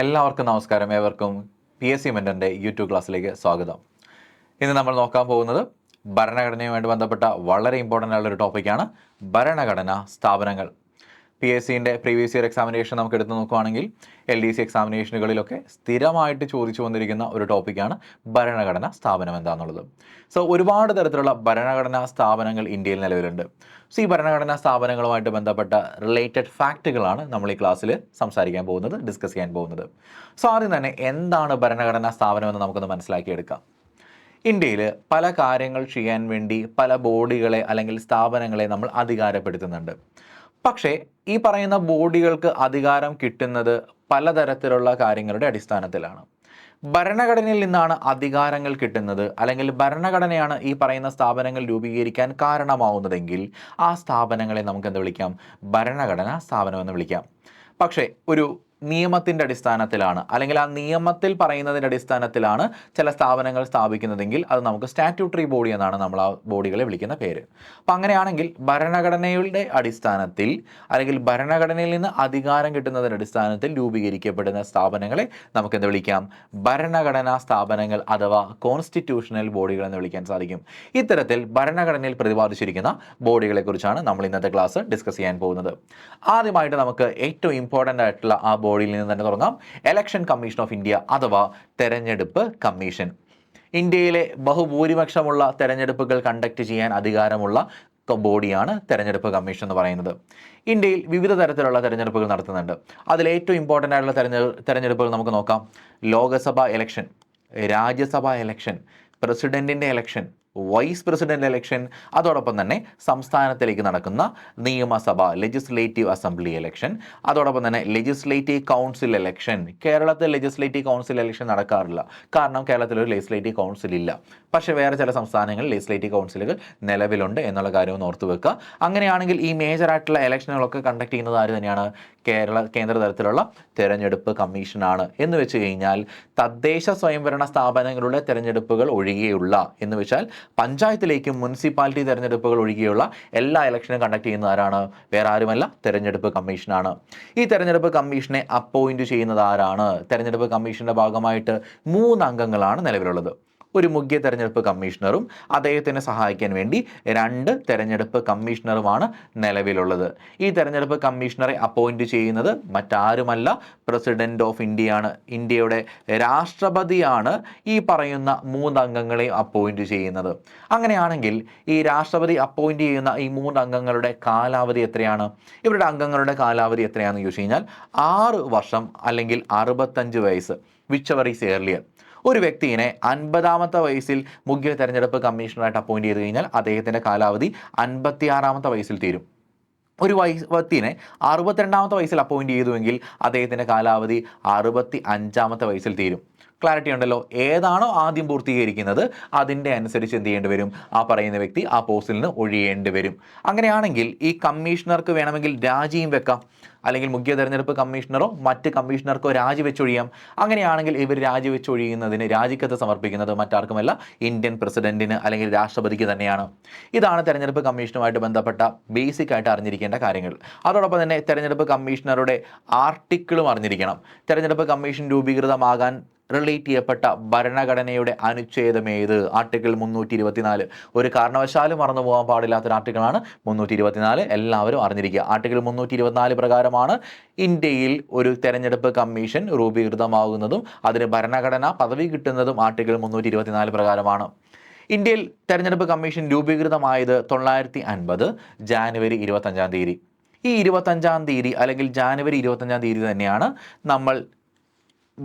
എല്ലാവർക്കും നമസ്കാരം. ഏവർക്കും പി എസ് സി മെന്റന്റെ യൂട്യൂബ് ക്ലാസ്സിലേക്ക് സ്വാഗതം. ഇന്ന് നമ്മൾ നോക്കാൻ പോകുന്നത് ഭരണഘടനയുമായിട്ട് ബന്ധപ്പെട്ട വളരെ ഇമ്പോർട്ടന്റ് ആയിട്ടുള്ളൊരു ടോപ്പിക്കാണ് ഭരണഘടനാ സ്ഥാപനങ്ങൾ. പി എസ് സിന്റെ പ്രീവിയസ് ഇയർ എക്സാമിനേഷൻ നമുക്ക് എടുത്ത് നോക്കുകയാണെങ്കിൽ എൽ ഡി സി എക്സാമിനേഷനുകളിലൊക്കെ സ്ഥിരമായിട്ട് ചോദിച്ചു വന്നിരിക്കുന്ന ഒരു ടോപ്പിക്കാണ് ഭരണഘടന സ്ഥാപനം എന്താണെന്നുള്ളത് സോ ഒരുപാട് തരത്തിലുള്ള ഭരണഘടനാ സ്ഥാപനങ്ങൾ ഇന്ത്യയിൽ നിലവിലുണ്ട്. സോ ഈ ഭരണഘടനാ സ്ഥാപനങ്ങളുമായിട്ട് ബന്ധപ്പെട്ട റിലേറ്റഡ് ഫാക്റ്റുകളാണ് നമ്മൾ ഈ ക്ലാസ്സിൽ സംസാരിക്കാൻ പോകുന്നത് ഡിസ്കസ് ചെയ്യാൻ പോകുന്നത്. സോ ആദ്യം തന്നെ എന്താണ് ഭരണഘടനാ സ്ഥാപനം എന്ന് നമുക്കൊന്ന് മനസ്സിലാക്കിയെടുക്കാം. ഇന്ത്യയിൽ പല കാര്യങ്ങൾ ചെയ്യാൻ വേണ്ടി പല ബോഡികളെ അല്ലെങ്കിൽ സ്ഥാപനങ്ങളെ നമ്മൾ അധികാരപ്പെടുത്തുന്നുണ്ട്. പക്ഷേ ഈ പറയുന്ന ബോഡികൾക്ക് അധികാരം കിട്ടുന്നത് പലതരത്തിലുള്ള കാര്യങ്ങളുടെ അടിസ്ഥാനത്തിലാണ്. ഭരണഘടനയിൽ നിന്നാണ് അധികാരങ്ങൾ കിട്ടുന്നത്. അല്ലെങ്കിൽ ഭരണഘടനയാണ് ഈ പറയുന്ന സ്ഥാപനങ്ങൾ രൂപീകരിക്കാൻ കാരണമാവുന്നതെങ്കിൽ ആ സ്ഥാപനങ്ങളെ നമുക്ക് എന്ത് വിളിക്കാം? ഭരണഘടനാ സ്ഥാപനം എന്ന് വിളിക്കാം. പക്ഷേ ഒരു നിയമത്തിന്റെ അടിസ്ഥാനത്തിലാണ്. അല്ലെങ്കിൽ ആ നിയമത്തിൽ പറയുന്നതിന്റെ അടിസ്ഥാനത്തിലാണ് ചില സ്ഥാപനങ്ങൾ സ്ഥാപിക്കുന്നതെങ്കിൽ അത് നമുക്ക് സ്റ്റാറ്റ്യൂട്ടറി ബോഡി എന്നാണ് നമ്മൾ ആ ബോഡികളെ വിളിക്കുന്ന പേര്. അപ്പം അങ്ങനെയാണെങ്കിൽ ഭരണഘടനയുടെ അടിസ്ഥാനത്തിൽ അല്ലെങ്കിൽ ഭരണഘടനയിൽ നിന്ന് അധികാരം കിട്ടുന്നതിന്റെ അടിസ്ഥാനത്തിൽ രൂപീകരിക്കപ്പെടുന്ന സ്ഥാപനങ്ങളെ നമുക്ക് എന്ത് വിളിക്കാം? ഭരണഘടനാ സ്ഥാപനങ്ങൾ അഥവാ കോൺസ്റ്റിറ്റ്യൂഷണൽ ബോഡികൾ എന്ന് വിളിക്കാൻ സാധിക്കും. ഇത്തരത്തിൽ ഭരണഘടനയിൽ പ്രതിപാദിച്ചിരിക്കുന്ന ബോഡികളെക്കുറിച്ചാണ് നമ്മൾ ഇന്നത്തെ ക്ലാസ് ഡിസ്കസ് ചെയ്യാൻ പോകുന്നത്. ആദ്യമായിട്ട് നമുക്ക് ഏറ്റവും ഇമ്പോർട്ടന്റ് ആയിട്ടുള്ള ആ ബോഡിയിൽ നിന്ന് തന്നെ തുടങ്ങാം. എലക്ഷൻ കമ്മീഷൻ ഓഫ് ഇന്ത്യ അഥവാ തെരഞ്ഞെടുപ്പ് കമ്മീഷൻ. ഇന്ത്യയിലെ ബഹുഭൂരിപക്ഷമുള്ള തെരഞ്ഞെടുപ്പുകൾ കണ്ടക്ട് ചെയ്യാൻ അധികാരമുള്ള ബോഡിയാണ് തെരഞ്ഞെടുപ്പ് കമ്മീഷൻ എന്ന് പറയുന്നത്. ഇന്ത്യയിൽ വിവിധ തരത്തിലുള്ള തെരഞ്ഞെടുപ്പുകൾ നടത്തുന്നുണ്ട്. അതിൽ ഏറ്റവും ഇമ്പോർട്ടന്റ് ആയിട്ടുള്ള തെരഞ്ഞെ തെരഞ്ഞെടുപ്പുകൾ നമുക്ക് നോക്കാം. ലോകസഭ ഇലക്ഷൻ രാജ്യസഭ ഇലക്ഷൻ പ്രസിഡന്റിന്റെ ഇലക്ഷൻ വൈസ് പ്രസിഡന്റ് ഇലക്ഷൻ അതോടൊപ്പം തന്നെ സംസ്ഥാനത്തിലേക്ക് നടക്കുന്ന നിയമസഭ ലെജിസ്ലേറ്റീവ് അസംബ്ലി ഇലക്ഷൻ അതോടൊപ്പം തന്നെ ലെജിസ്ലേറ്റീവ് കൗൺസിൽ ഇലക്ഷൻ കേരളത്തിൽ ലെജിസ്ലേറ്റീവ് കൗൺസിൽ ഇലക്ഷൻ നടക്കാറില്ല. കാരണം കേരളത്തിൽ ഒരു ലെജിസ്ലേറ്റീവ് കൗൺസിൽ ഇല്ല. പക്ഷേ വേറെ ചില സംസ്ഥാനങ്ങളിൽ ലെജിസ്ലേറ്റീവ് കൗൺസിലുകൾ നിലവിലുണ്ട് എന്നുള്ള കാര്യം ഓർത്ത് വെക്കുക. അങ്ങനെയാണെങ്കിൽ ഈ മേജറായിട്ടുള്ള ഇലക്ഷനുകളൊക്കെ കണ്ടക്ട് ചെയ്യുന്നത് ആര് തന്നെയാണ്? കേരള കേന്ദ്ര തലത്തിലുള്ള തെരഞ്ഞെടുപ്പ് കമ്മീഷനാണ് എന്ന് വെച്ച് കഴിഞ്ഞാൽ തദ്ദേശ സ്വയംഭരണ സ്ഥാപനങ്ങളുടെ തെരഞ്ഞെടുപ്പുകൾ ഒഴികെയുള്ള എന്ന് വെച്ചാൽ പഞ്ചായത്തിലേക്കും മുനിസിപ്പാലിറ്റി തെരഞ്ഞെടുപ്പുകൾ ഒഴികെയുള്ള എല്ലാ ഇലക്ഷനും കണ്ടക്ട് ചെയ്യുന്ന ആരാണ്? വേറെ ആരുമല്ല തെരഞ്ഞെടുപ്പ് കമ്മീഷനാണ്. ഈ തെരഞ്ഞെടുപ്പ് കമ്മീഷനെ അപ്പോയിന്റ് ചെയ്യുന്നത് ആരാണ്? തെരഞ്ഞെടുപ്പ് കമ്മീഷന്റെ ഭാഗമായിട്ട് മൂന്ന് അംഗങ്ങളാണ് നിലവിലുള്ളത്. ഒരു മുഖ്യ തെരഞ്ഞെടുപ്പ് കമ്മീഷണറും അദ്ദേഹത്തിനെ സഹായിക്കാൻ വേണ്ടി രണ്ട് തെരഞ്ഞെടുപ്പ് കമ്മീഷണറുമാണ് നിലവിലുള്ളത്. ഈ തെരഞ്ഞെടുപ്പ് കമ്മീഷണറെ അപ്പോയിന്റ് ചെയ്യുന്നത് മറ്റാരുമല്ല പ്രസിഡന്റ് ഓഫ് ഇന്ത്യയാണ്. ഇന്ത്യയുടെ രാഷ്ട്രപതിയാണ് ഈ പറയുന്ന മൂന്ന് അംഗങ്ങളെ അപ്പോയിന്റ് ചെയ്യുന്നത്. അങ്ങനെയാണെങ്കിൽ ഈ രാഷ്ട്രപതി അപ്പോയിന്റ് ചെയ്യുന്ന ഈ മൂന്നംഗങ്ങളുടെ കാലാവധി എത്രയാണ്? ഇവരുടെ അംഗങ്ങളുടെ കാലാവധി എത്രയാണെന്ന് ചോദിച്ചു കഴിഞ്ഞാൽ ആറ് വർഷം അല്ലെങ്കിൽ അറുപത്തഞ്ച് വയസ്സ് വിച്ച് എവർ ഈസ് ഏർലിയർ ഒരു വ്യക്തിയെ അൻപതാമത്തെ വയസ്സിൽ മുഖ്യ തെരഞ്ഞെടുപ്പ് കമ്മീഷണറായിട്ട് അപ്പോയിന്റ് ചെയ്ത് കഴിഞ്ഞാൽ അദ്ദേഹത്തിന്റെ കാലാവധി അൻപത്തിയാറാമത്തെ വയസ്സിൽ തീരും. ഒരു വയസ് വ്യക്തിനെ അറുപത്തിരണ്ടാമത്തെ വയസ്സിൽ അപ്പോയിന്റ് ചെയ്തുവെങ്കിൽ അദ്ദേഹത്തിന്റെ കാലാവധി അറുപത്തി അഞ്ചാമത്തെ വയസ്സിൽ തീരും. ക്ലാരിറ്റി ഉണ്ടല്ലോ. ഏതാണോ ആദ്യം പൂർത്തീകരിക്കുന്നത് അതിന്റെ അനുസരിച്ച് എന്ത് ചെയ്യേണ്ടി വരും? ആ പറയുന്ന വ്യക്തി ആ പോസ്റ്റിൽ നിന്ന് ഒഴിയേണ്ടി വരും. അങ്ങനെയാണെങ്കിൽ ഈ കമ്മീഷണർക്ക് വേണമെങ്കിൽ രാജിയും വെക്കാം. അല്ലെങ്കിൽ മുഖ്യ തെരഞ്ഞെടുപ്പ് കമ്മീഷണറോ മറ്റ് കമ്മീഷണർക്കോ രാജിവെച്ചൊഴിയാം അങ്ങനെയാണെങ്കിൽ ഇവർ രാജിവെച്ചൊഴിയുന്നതിന് രാജിക്കത്ത് സമർപ്പിക്കുന്നത് മറ്റാർക്കുമല്ല ഇന്ത്യൻ പ്രസിഡന്റിന് അല്ലെങ്കിൽ രാഷ്ട്രപതിക്ക് തന്നെയാണ്. ഇതാണ് തെരഞ്ഞെടുപ്പ് കമ്മീഷനുമായിട്ട് ബന്ധപ്പെട്ട ബേസിക് ആയിട്ട് അറിഞ്ഞിരിക്കേണ്ട കാര്യങ്ങൾ. അതോടൊപ്പം തന്നെ തെരഞ്ഞെടുപ്പ് കമ്മീഷണറുടെ ആർട്ടിക്കിളും അറിഞ്ഞിരിക്കണം. തെരഞ്ഞെടുപ്പ് കമ്മീഷൻ രൂപീകൃതമാകാൻ റിലേറ്റ് ചെയ്യപ്പെട്ട ഭരണഘടനയുടെ അനുച്ഛേദം ഏത്? ആർട്ടിക്കിൾ മുന്നൂറ്റി ഇരുപത്തിനാല് ഒരു കാരണവശാലും മറന്നു പോകാൻ പാടില്ലാത്ത ഒരു ആർട്ടിക്കിളാണ് മുന്നൂറ്റി ഇരുപത്തിനാല് എല്ലാവരും അറിഞ്ഞിരിക്കുക. ആർട്ടിക്കിൾ മുന്നൂറ്റി ഇരുപത്തിനാല് പ്രകാരമാണ് ഇന്ത്യയിൽ ഒരു തെരഞ്ഞെടുപ്പ് കമ്മീഷൻ രൂപീകൃതമാകുന്നതും അതിന് ഭരണഘടന പദവി കിട്ടുന്നതും ആർട്ടിക്കിൾ മുന്നൂറ്റി ഇരുപത്തിനാല് പ്രകാരമാണ്. ഇന്ത്യയിൽ തെരഞ്ഞെടുപ്പ് കമ്മീഷൻ രൂപീകൃതമായത് തൊള്ളായിരത്തി അൻപത് ജാനുവരി ഇരുപത്തഞ്ചാം തീയതി. ഈ ഇരുപത്തഞ്ചാം തീയതി അല്ലെങ്കിൽ ജാനുവരി ഇരുപത്തഞ്ചാം തീയതി തന്നെയാണ് നമ്മൾ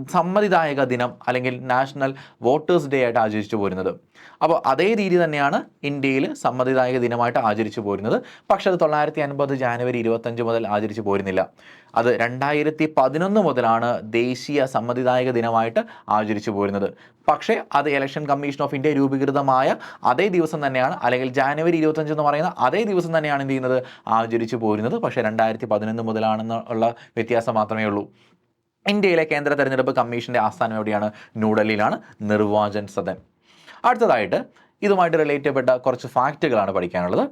സമ്മതിദായക ദിനം അല്ലെങ്കിൽ നാഷണൽ വോട്ടേഴ്സ് ഡേ ആയിട്ട് ആചരിച്ചു പോരുന്നത്. അപ്പോൾ അതേ രീതി തന്നെയാണ് ഇന്ത്യയിൽ സമ്മതിദായക ദിനമായിട്ട് ആചരിച്ചു പോരുന്നത്. പക്ഷേ അത് തൊള്ളായിരത്തി അൻപത് ജാനുവരി ഇരുപത്തഞ്ച് മുതൽ ആചരിച്ചു പോരുന്നില്ല. അത് രണ്ടായിരത്തി പതിനൊന്ന് മുതലാണ് ദേശീയ സമ്മതിദായക ദിനമായിട്ട് ആചരിച്ചു പോരുന്നത്. പക്ഷേ അത് ഇലക്ഷൻ കമ്മീഷൻ ഓഫ് ഇന്ത്യ രൂപീകൃതമായ അതേ ദിവസം തന്നെയാണ് അല്ലെങ്കിൽ ജാനുവരി ഇരുപത്തഞ്ച് എന്ന് പറയുന്ന അതേ ദിവസം തന്നെയാണ് എന്ത് ചെയ്യുന്നത്? ആചരിച്ചു പോരുന്നത്. പക്ഷേ രണ്ടായിരത്തി പതിനൊന്ന് മുതലാണെന്നുള്ള വ്യത്യാസം മാത്രമേ ഉള്ളൂ. ഇന്ത്യയിലെ കേന്ദ്ര തെരഞ്ഞെടുപ്പ് കമ്മീഷന്റെ ആസ്ഥാനം എവിടെയാണ്? ന്യൂഡൽഹിയിലാണ്. നിർവാചൻ സദൻ. അടുത്തതായിട്ട് ഇതുമായിട്ട് റിലേറ്റ് ചെയ്യപ്പെട്ട കുറച്ച് ഫാക്റ്റുകളാണ് പഠിക്കാനുള്ളത്.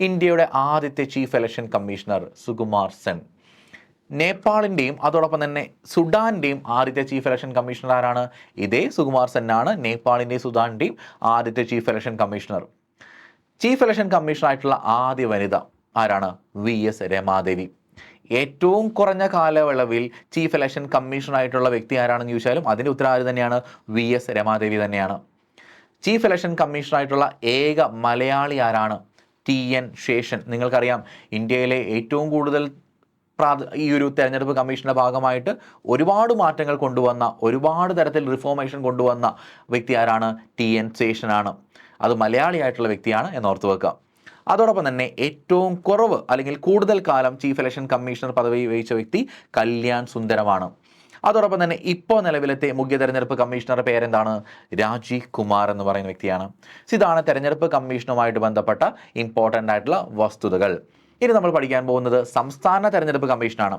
ഇന്ത്യയുടെ ആദ്യത്തെ chief election commissioner Sukumar Sen. നേപ്പാളിന്റെയും അതോടൊപ്പം തന്നെ സുഡാന്റെയും ആദ്യത്തെ ചീഫ് ഇലക്ഷൻ കമ്മീഷണർ ആരാണ്? ഇതേ സുകുമാർ ആണ് നേപ്പാളിന്റെയും സുഡാന്റെയും ആദ്യത്തെ chief election commissioner. Chief election commissioner ആയിട്ടുള്ള ആദ്യ വനിത ആരാണ്? V S Ramadevi. ഏറ്റവും കുറഞ്ഞ കാലയളവിൽ ചീഫ് ഇലക്ഷൻ കമ്മീഷണറായിട്ടുള്ള വ്യക്തി ആരാണെന്ന് ചോദിച്ചാലും അതിന്റെ ഉത്തരവാദി തന്നെയാണ് വി എസ് രമാദേവി തന്നെയാണ്. ചീഫ് ഇലക്ഷൻ കമ്മീഷണറായിട്ടുള്ള ഏക മലയാളി ആരാണ്? T N Seshan. നിങ്ങൾക്കറിയാം ഇന്ത്യയിലെ ഏറ്റവും കൂടുതൽ പ്രാ ഈ ഒരു തെരഞ്ഞെടുപ്പ് കമ്മീഷന്റെ ഭാഗമായിട്ട് ഒരുപാട് മാറ്റങ്ങൾ കൊണ്ടുവന്ന ഒരുപാട് തരത്തിൽ റിഫോർമേഷൻ കൊണ്ടുവന്ന വ്യക്തി ആരാണ്? ടി എൻ ശേഷനാണ്. അത് മലയാളിയായിട്ടുള്ള വ്യക്തിയാണ് എന്നോർത്ത് വെക്കുക. അതോടൊപ്പം തന്നെ ഏറ്റവും കുറവ് അല്ലെങ്കിൽ കൂടുതൽ കാലം ചീഫ് ഇലക്ഷൻ കമ്മീഷണർ പദവി വഹിച്ച വ്യക്തി കല്യാൺ സുന്ദരമാണ്. അതോടൊപ്പം തന്നെ ഇപ്പോൾ നിലവിലത്തെ മുഖ്യ തെരഞ്ഞെടുപ്പ് കമ്മീഷണറുടെ പേരെന്താണ്? രാജീവ് കുമാർ എന്ന് പറയുന്ന വ്യക്തിയാണ്. ഇതാണ് തെരഞ്ഞെടുപ്പ് കമ്മീഷനുമായിട്ട് ബന്ധപ്പെട്ട ഇമ്പോർട്ടന്റ് ആയിട്ടുള്ള വസ്തുതകൾ. ഇനി നമ്മൾ പഠിക്കാൻ പോകുന്നത് സംസ്ഥാന തെരഞ്ഞെടുപ്പ് കമ്മീഷനാണ്.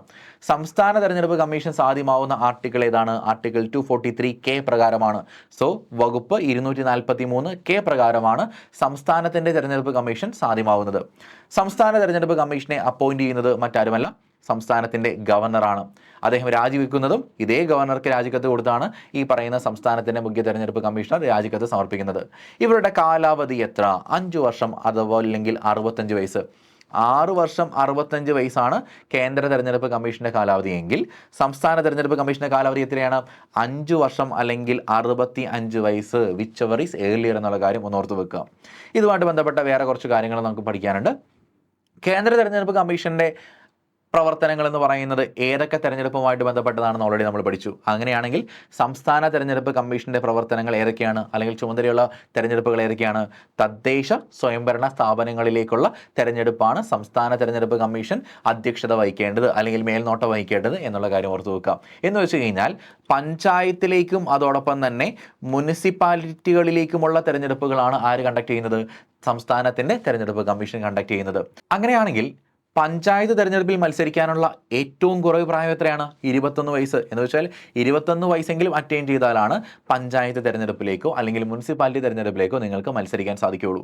സംസ്ഥാന തെരഞ്ഞെടുപ്പ് കമ്മീഷൻ സാധ്യമാവുന്ന ആർട്ടിക്കിൾ ഏതാണ്? Article two forty three K പ്രകാരമാണ്. സോ വകുപ്പ് ഇരുന്നൂറ്റി നാൽപ്പത്തി മൂന്ന് കെ പ്രകാരമാണ് സംസ്ഥാനത്തിന്റെ തെരഞ്ഞെടുപ്പ് കമ്മീഷൻ സാധ്യമാവുന്നത്. സംസ്ഥാന തെരഞ്ഞെടുപ്പ് കമ്മീഷനെ അപ്പോയിന്റ് ചെയ്യുന്നത് മറ്റാരുമല്ല സംസ്ഥാനത്തിന്റെ ഗവർണറാണ്. അദ്ദേഹം രാജിവെക്കുന്നതും ഇതേ ഗവർണർക്ക് രാജിക്കത്ത് കൊടുത്താണ് ഈ പറയുന്ന സംസ്ഥാനത്തിന്റെ മുഖ്യ തെരഞ്ഞെടുപ്പ് കമ്മീഷണർ രാജിക്കത്ത് സമർപ്പിക്കുന്നത്. ഇവരുടെ കാലാവധി എത്ര? അഞ്ചു വർഷം അഥവാ അല്ലെങ്കിൽ അറുപത്തഞ്ച് വയസ്സ്. ആറ് വർഷം അറുപത്തഞ്ച് വയസ്സാണ് കേന്ദ്ര തെരഞ്ഞെടുപ്പ് കമ്മീഷന്റെ കാലാവധി എങ്കിൽ. സംസ്ഥാന തെരഞ്ഞെടുപ്പ് കമ്മീഷന്റെ കാലാവധി എത്രയാണ്? അഞ്ച് വർഷം അല്ലെങ്കിൽ അറുപത്തി അഞ്ച് വയസ്സ് വിച്ച് എവർ ഈസ് ഏർലിയർ എന്നുള്ള കാര്യം ഒന്ന് ഓർത്ത് വെക്കുക. ഇതുമായിട്ട് ബന്ധപ്പെട്ട വേറെ കുറച്ച് കാര്യങ്ങൾ നമുക്ക് പഠിക്കാനുണ്ട്. കേന്ദ്ര തെരഞ്ഞെടുപ്പ് കമ്മീഷന്റെ പ്രവർത്തനങ്ങൾ എന്ന് പറയുന്നത് ഏതൊക്കെ തെരഞ്ഞെടുപ്പുമായിട്ട് ബന്ധപ്പെട്ടതാണെന്ന് ഓൾറെഡി നമ്മൾ പഠിച്ചു. അങ്ങനെയാണെങ്കിൽ സംസ്ഥാന തെരഞ്ഞെടുപ്പ് കമ്മീഷന്റെ പ്രവർത്തനങ്ങൾ ഏതൊക്കെയാണ്? അല്ലെങ്കിൽ ചുമതലയുള്ള തെരഞ്ഞെടുപ്പുകൾ ഏതൊക്കെയാണ്? തദ്ദേശ സ്വയംഭരണ സ്ഥാപനങ്ങളിലേക്കുള്ള തെരഞ്ഞെടുപ്പാണ് സംസ്ഥാന തെരഞ്ഞെടുപ്പ് കമ്മീഷൻ അധ്യക്ഷത വഹിക്കേണ്ടത് അല്ലെങ്കിൽ മേൽനോട്ടം വഹിക്കേണ്ടത് എന്നുള്ള കാര്യം ഓർത്തു വെക്കാം എന്ന് വെച്ച് കഴിഞ്ഞാൽ പഞ്ചായത്തിലേക്കും അതോടൊപ്പം തന്നെ മുനിസിപ്പാലിറ്റികളിലേക്കുമുള്ള തെരഞ്ഞെടുപ്പുകളാണ് ആര് കണ്ടക്ട് ചെയ്യുന്നത്? സംസ്ഥാനത്തിന്റെ തെരഞ്ഞെടുപ്പ് കമ്മീഷൻ കണ്ടക്ട് ചെയ്യുന്നത്. അങ്ങനെയാണെങ്കിൽ പഞ്ചായത്ത് തെരഞ്ഞെടുപ്പിൽ മത്സരിക്കാനുള്ള ഏറ്റവും കുറവ് പ്രായം എത്രയാണ്? ഇരുപത്തൊന്ന് വയസ്സ്. എന്ന് വെച്ചാൽ ഇരുപത്തൊന്ന് വയസ്സെങ്കിലും അറ്റൈൻ ചെയ്താലാണ് പഞ്ചായത്ത് തെരഞ്ഞെടുപ്പിലേക്കോ അല്ലെങ്കിൽ മുനിസിപ്പാലിറ്റി തെരഞ്ഞെടുപ്പിലേക്കോ നിങ്ങൾക്ക് മത്സരിക്കാൻ സാധിക്കുകയുള്ളൂ.